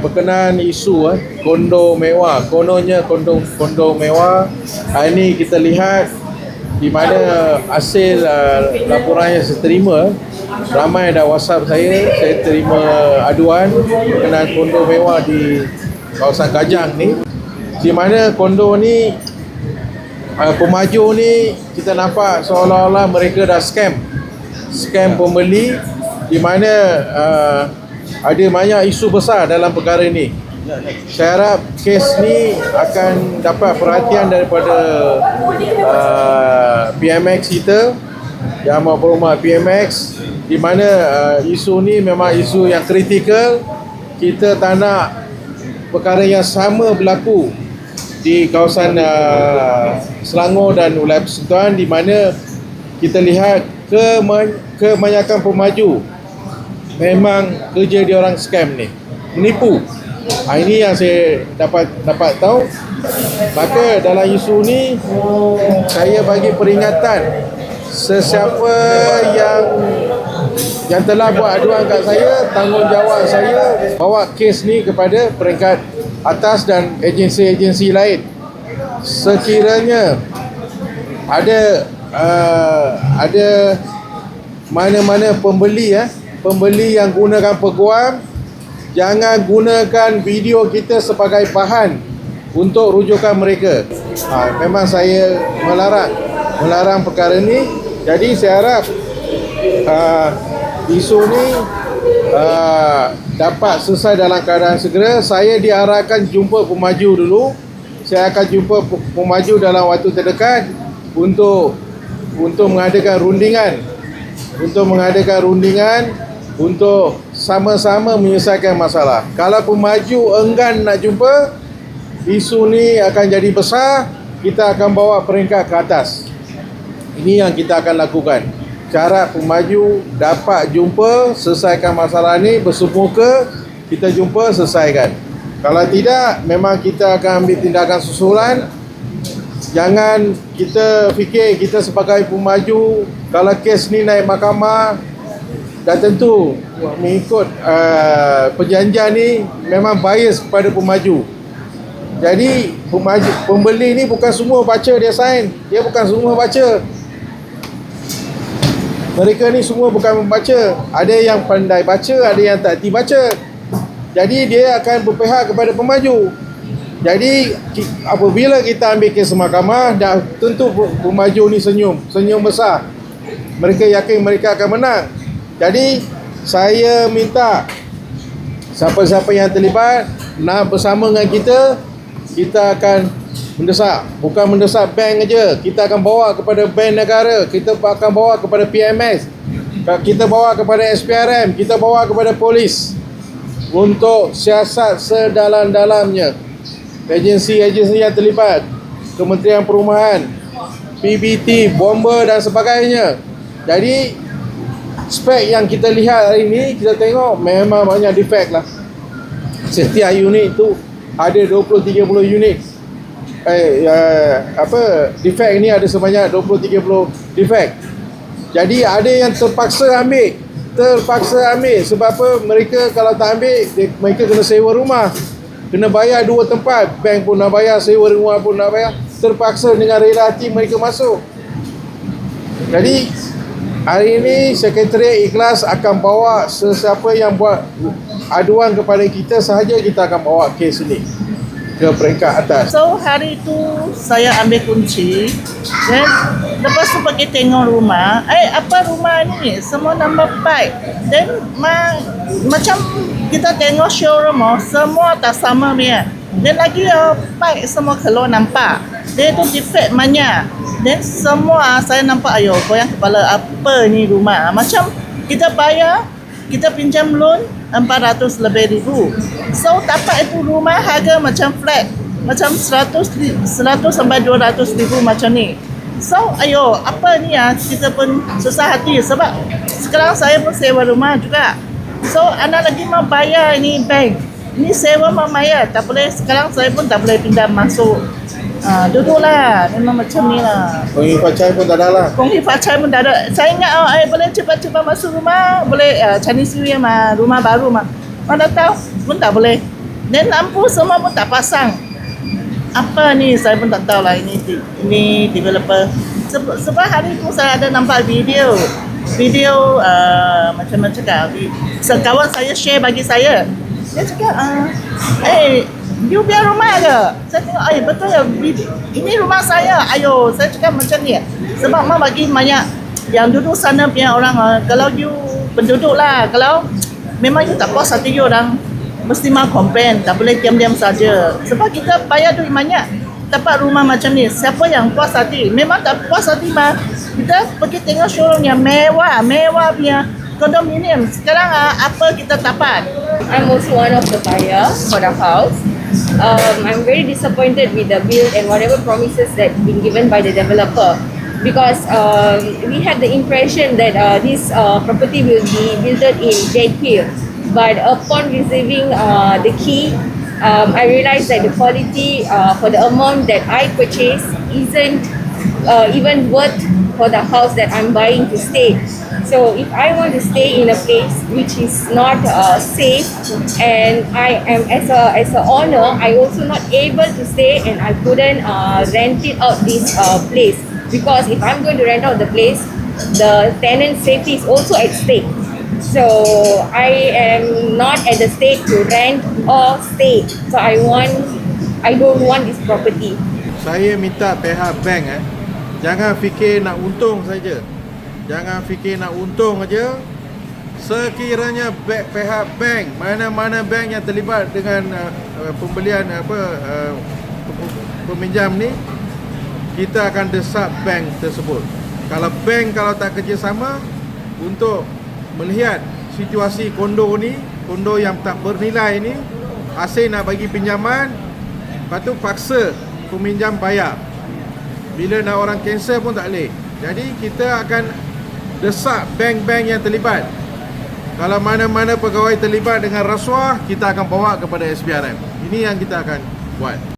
Berkenaan isu eh, kondo mewah, kononnya kondo kondo mewah. Hari ini kita lihat di mana hasil uh, laporan yang saya terima ramai dah WhatsApp saya, saya terima aduan berkenaan kondo mewah di kawasan Kajang ni. Di mana kondo ni uh, pemaju ni kita nampak seolah-olah mereka dah scam. Scam pembeli di mana uh, ada banyak isu besar dalam perkara ini. Saya harap kes ni akan dapat perhatian daripada uh, PMX kita Yang Amat Berhormat PMX di mana uh, isu ni memang isu yang kritikal kita tak nak perkara yang sama berlaku di kawasan uh, Selangor dan wilayah Persekutuan di mana kita lihat kemen- kebanyakan pemaju memang kerja dia orang scam ni. Menipu ha, ini yang saya dapat dapat tahu. Maka dalam isu ni saya bagi peringatan. Sesiapa yang yang telah buat aduan kat saya tanggungjawab saya bawa kes ni kepada peringkat atas dan agensi-agensi lain. Sekiranya ada uh, ada mana-mana pembeli eh pembeli yang gunakan peguam jangan gunakan video kita sebagai bahan untuk rujukan mereka. Ha, memang saya melarang melarang perkara ni. Jadi saya harap uh, isu ni uh, dapat selesai dalam keadaan segera. Saya diarahkan jumpa pemaju dulu. Saya akan jumpa pemaju dalam waktu terdekat untuk untuk mengadakan rundingan untuk mengadakan rundingan untuk sama-sama menyelesaikan masalah. Kalau pemaju enggan nak jumpa, isu ni akan jadi besar, kita akan bawa peringkat ke atas. Ini yang kita akan lakukan. Cara pemaju dapat jumpa, selesaikan masalah ni bersemuka, kita jumpa, selesaikan. Kalau tidak, memang kita akan ambil tindakan susulan. Jangan kita fikir kita sebagai pemaju, kalau kes ni naik mahkamah, dah tentu mengikut uh, perjanjian ni memang bias kepada pemaju. Jadi pemaju, pembeli ni bukan semua baca dia sign. Dia bukan semua baca. Mereka ni semua bukan membaca. Ada yang pandai baca, ada yang tak hati baca. Jadi dia akan berpihak kepada pemaju. Jadi apabila kita ambil kes mahkamah, dah tentu pemaju ni senyum. Senyum besar. Mereka yakin mereka akan menang. Jadi saya minta siapa-siapa yang terlibat nak bersama dengan kita kita akan mendesak. Bukan mendesak bank aja kita akan bawa kepada bank negara. Kita akan bawa kepada PMS kita bawa kepada SPRM kita bawa kepada polis untuk siasat sedalam-dalamnya. Agensi-agensi yang terlibat. Kementerian Perumahan PBT bomba dan sebagainya. Jadi spek yang kita lihat hari ini kita tengok memang banyak defect lah. Setiap unit tu ada 20-30 unit. Eh, uh, apa defect ni ada sebanyak 20-30 defect. Jadi ada yang terpaksa ambil. Terpaksa ambil sebab apa? Mereka kalau tak ambil dia, mereka kena sewa rumah. Kena bayar dua tempat. Bank pun nak bayar sewa rumah pun nak bayar. Terpaksa dengan rela hati mereka masuk. Jadi Hari ini Sekretariat Ikhlas akan bawa sesiapa yang buat aduan kepada kita sahaja kita akan bawa kes ini ke peringkat atas. So hari tu saya ambil kunci Then lepas tu pergi tengok rumah. Eh apa rumah ni? Semua number pipe Then ma, macam kita tengok showroom oh, Semua tak sama punya. Then lagi oh, pipe semua keluar nampak Dia tu defect banyak Then semua saya nampak Ayo goyang kepala apa ni rumah Macam kita bayar kita pinjam loan 400 lebih ribu. So dapat itu rumah harga macam flat. Macam 100 ri- 100 sampai 200 ribu macam ni. So ayo apa ni ya kita pun susah hati sebab sekarang saya pun sewa rumah juga. So anak lagi mau bayar ini bank. Ini sewa mau bayar tak boleh sekarang saya pun tak boleh pindah masuk. Ah, duduklah memang macam ni lah. Pengi pacai pun tak ada lah. Kongsi Facai pun tak ada. Saya ingat oh, eh, boleh cepat-cepat masuk rumah. Boleh uh, Chinese New Year mah, rumah baru mah. Mana tahu pun tak boleh. Dan lampu semua pun tak pasang. Apa ni saya pun tak tahu lah ini ini developer. Sebab, sebab hari tu saya ada nampak video. Video uh, macam mana cakap. Sekawan saya share bagi saya. Dia cakap, uh, eh, you punya rumah ke? Saya tengok, eh betul ya, ini rumah saya. Ayo, saya cakap macam ni. Sebab mak bagi banyak yang duduk sana punya orang, uh, kalau you penduduk lah, kalau memang you tak puas hati you orang, mesti mau komplain, tak boleh diam-diam saja. Sebab kita bayar duit banyak, dapat rumah macam ni. Siapa yang puas hati? Memang tak puas hati mah. Kita pergi tengok showroom yang mewah, mewah punya kondominium. Sekarang ah, apa kita dapat? I'm also one of the buyer for the house. Um, I'm very disappointed with the build and whatever promises that been given by the developer because um, we had the impression that uh, this uh, property will be built in Hill. But upon receiving uh, the key, um, I realized that the quality uh, for the amount that I purchased isn't uh, even worth for the house that I'm buying to stay. So if I want to stay in a place which is not uh, safe, and I am as a as a owner, I also not able to stay, and I couldn't uh, rent it out this uh, place because if I'm going to rent out the place, the tenant safety is also at stake. So I am not at the state to rent or stay. So I want, I don't want this property. Saya minta pihak bank eh Jangan fikir nak untung saja. Jangan fikir nak untung aja. Sekiranya bank, pihak bank Mana-mana bank yang terlibat dengan uh, uh, Pembelian apa uh, Peminjam ni Kita akan desak bank tersebut. Kalau bank kalau tak kerjasama Untuk melihat situasi kondo ni Kondo yang tak bernilai ni Asyik nak bagi pinjaman Lepas tu paksa peminjam bayar bila nak orang cancel pun tak boleh. Jadi kita akan desak bank-bank yang terlibat. Kalau mana-mana pegawai terlibat dengan rasuah kita akan bawa kepada SPRM ini yang kita akan buat